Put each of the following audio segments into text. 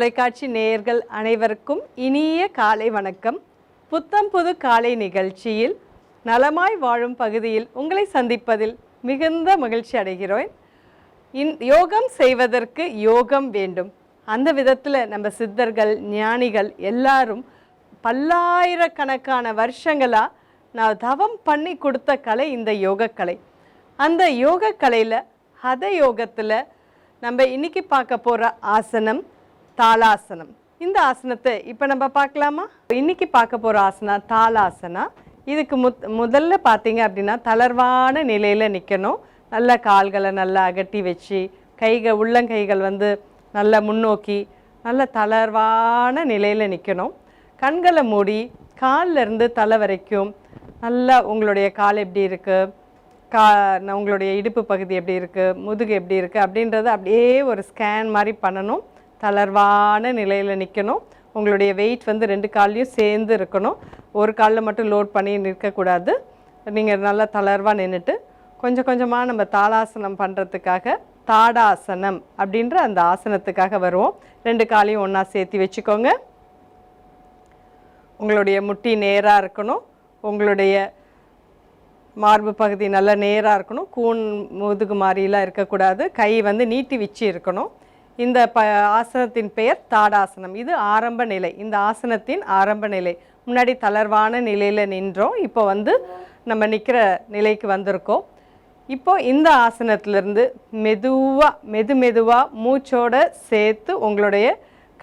தொலைக்காட்சி நேயர்கள் அனைவருக்கும் இனிய காலை வணக்கம். புத்தம் புது காலை நிகழ்ச்சியில் நலமாய் வாழும் பகுதியில் உங்களை சந்திப்பதில் மிகுந்த மகிழ்ச்சி அடைகிறேன் இன் யோகம் செய்வதற்கு யோகம் வேண்டும். அந்த விதத்தில் நம்ம சித்தர்கள் ஞானிகள் எல்லாரும் பல்லாயிரக்கணக்கான வருஷங்களாக நான் தவம் பண்ணி கொடுத்த கலை இந்த யோகக்கலை. அந்த யோகக்கலையில் ஹத யோகத்தில் நம்ம இன்னைக்கு பார்க்க போகிற ஆசனம் தாளாசனம். இந்த ஆசனத்தை இப்போ நம்ம பார்க்கலாமா? இன்னைக்கு பார்க்க போகிற ஆசனா தாலாசனா இதுக்கு முத் முதல்ல பார்த்தீங்க அப்படின்னா தளர்வான நிலையில் நிற்கணும் நல்ல கால்களை நல்லா அகட்டி வச்சு கைகள் உள்ளங்கைகள் வந்து நல்லா முன்னோக்கி நல்ல தளர்வான நிலையில் நிற்கணும் கண்களை மூடி காலிலிருந்து தலை வரைக்கும் நல்லா உங்களுடைய கால் எப்படி இருக்குது கா ந- உங்களுடைய இடுப்பு பகுதி எப்படி இருக்குது முதுகு எப்படி இருக்குது அப்படின்றத அப்படியே ஒரு ஸ்கேன் மாதிரி பண்ணணும். தளர்வான நிலையில் நிற்கணும் உங்களுடைய வெயிட் வந்து ரெண்டு கால்லையும் சேர்ந்து இருக்கணும். ஒரு காலில் மட்டும் லோட் பண்ணி நிற்கக்கூடாது நீங்கள் நல்லா தளர்வாக நின்றுட்டு கொஞ்சம் கொஞ்சமாக நம்ம தாளாசனம் பண்ணுறதுக்காக தாடாசனம் அப்படின்ற அந்த ஆசனத்துக்காக வருவோம். ரெண்டு காலையும் ஒன்றா சேர்த்து வச்சுக்கோங்க. உங்களுடைய முட்டி நேராக இருக்கணும். உங்களுடைய மார்பு பகுதி நல்லா நேராக இருக்கணும். கூன் முதுகு மாதிரிலாம் இருக்கக்கூடாது. கை வந்து நீட்டி வச்சு இருக்கணும். இந்த ப ஆசனத்தின் பெயர் தாடாசனம். இது ஆரம்ப நிலை. இந்த ஆசனத்தின் ஆரம்ப நிலை. முன்னாடி தளர்வான நிலையில் நின்றோம். இப்போ வந்து நம்ம நிற்கிற நிலைக்கு வந்திருக்கோம். இப்போ இந்த ஆசனத்திலிருந்து மெதுவாக மெது மெதுவாக மூச்சோடு சேர்த்து உங்களுடைய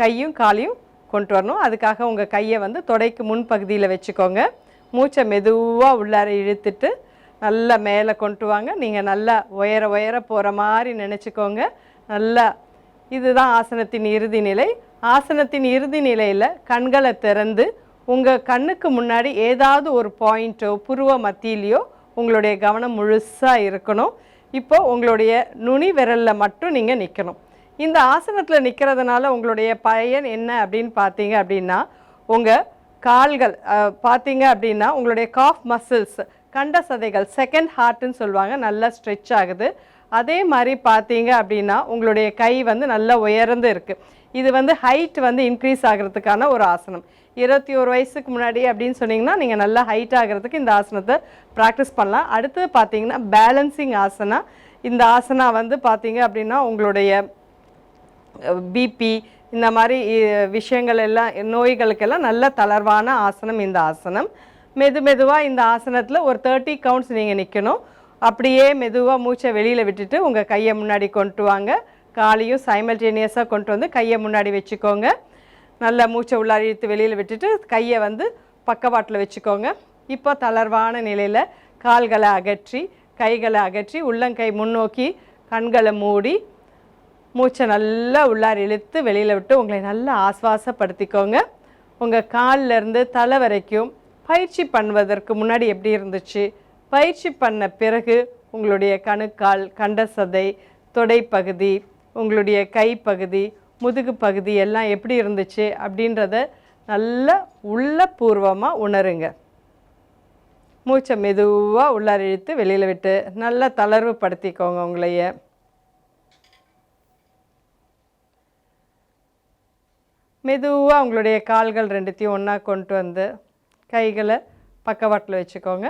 கையும் காலையும் கொண்டு வரணும். அதுக்காக உங்கள் கையை வந்து தொடைக்கு முன்பகுதியில் வச்சுக்கோங்க. மூச்சை மெதுவாக உள்ளார இழுத்துட்டு நல்லா மேலே கொண்டு வாங்க. நீங்கள் நல்லா உயர உயர போகிற மாதிரி நினச்சிக்கோங்க. நல்லா இதுதான் ஆசனத்தின் இறுதி நிலை. ஆசனத்தின் இறுதி நிலையில் கண்களை திறந்து உங்கள் கண்ணுக்கு முன்னாடி ஏதாவது ஒரு பாயிண்ட்டோ புருவ மத்தியிலையோ உங்களுடைய கவனம் முழுசாக இருக்கணும். இப்போ உங்களுடைய நுனி விரலில் மட்டும் நீங்கள் நிற்கணும் இந்த ஆசனத்தில் நிற்கிறதுனால உங்களுடைய பயன் என்ன அப்படின்னு பார்த்தீங்க அப்படின்னா உங்கள் கால்கள் பார்த்தீங்க அப்படின்னா உங்களுடைய காஃப் மசில்ஸ் கண்ட சதைகள் செகண்ட் ஹார்ட்டுன்னு சொல்லுவாங்க. நல்லா ஸ்ட்ரெச் ஆகுது. அதே மாதிரி பார்த்தீங்க அப்படின்னா உங்களுடைய கை வந்து நல்லா உயர்ந்து இருக்குது இது வந்து ஹைட் வந்து இன்க்ரீஸ் ஆகிறதுக்கான ஒரு ஆசனம். இருபத்தி ஒரு வயசுக்கு முன்னாடி அப்படின்னு சொன்னீங்கன்னா நீங்கள் நல்லா ஹைட் ஆகிறதுக்கு இந்த ஆசனத்தை ப்ராக்டிஸ் பண்ணலாம். அடுத்தது பார்த்தீங்கன்னா பேலன்சிங் ஆசனா இந்த ஆசனா வந்து பார்த்தீங்க அப்படின்னா உங்களுடைய பிபி இந்த மாதிரி விஷயங்கள் எல்லாம் நோய்களுக்கெல்லாம் நல்ல தளர்வான ஆசனம் இந்த ஆசனம். மெது மெதுவாக இந்த ஆசனத்தில் ஒரு தேர்ட்டி கவுண்ட்ஸ் நீங்கள் நிற்கணும் அப்படியே மெதுவாக மூச்சை வெளியில் விட்டுட்டு உங்கள் கையை முன்னாடி கொண்டு வாங்க. காலையும் சைமல்டேனியஸாக கொண்டு வந்து கையை முன்னாடி வச்சுக்கோங்க. நல்லா மூச்சை உள்ளார இழுத்து வெளியில் விட்டுட்டு கையை வந்து பக்கவாட்டில் வச்சுக்கோங்க. இப்போ தளர்வான நிலையில் கால்களை அகற்றி கைகளை அகற்றி உள்ளங்கை முன்னோக்கி கண்களை மூடி மூச்சை நல்லா உள்ளார் இழுத்து வெளியில் விட்டு உங்களை நல்லா ஆஸ்வாசப்படுத்திக்கோங்க. உங்கள் காலில் இருந்து தலை வரைக்கும் பயிற்சி பண்ணுவதற்கு முன்னாடி எப்படி இருந்துச்சு? பயிற்சி பண்ண பிறகு உங்களுடைய கணுக்கால் கண்டசதை தொடைப்பகுதி உங்களுடைய கைப்பகுதி முதுகு பகுதி எல்லாம் எப்படி இருந்துச்சு அப்படின்றத நல்லா உள்ளபூர்வமாக உணருங்க. மூச்சை மெதுவாக உள்ளார இழுத்து வெளியில் விட்டு நல்லா தளர்வு படுத்திக்கோங்க உங்களைய. மெதுவாக உங்களுடைய கால்கள் ரெண்டுத்தையும் ஒன்றா கொண்டு வந்து கைகளை பக்கவாட்டில் வச்சுக்கோங்க.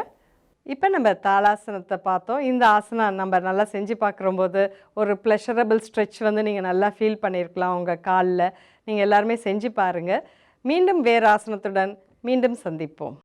இப்போ நம்ம தாளாசனத்தை பார்த்தோம். இந்த ஆசனம் நம்ம நல்லா செஞ்சு பார்க்குறம்போது ஒரு ப்ளஷரபிள் ஸ்ட்ரெச் வந்து நீங்கள் நல்லா ஃபீல் பண்ணியிருக்கலாம் உங்கள் காலில். நீங்கள் எல்லாருமே செஞ்சு பாருங்கள் மீண்டும் வேறு ஆசனத்துடன் மீண்டும் சந்திப்போம்.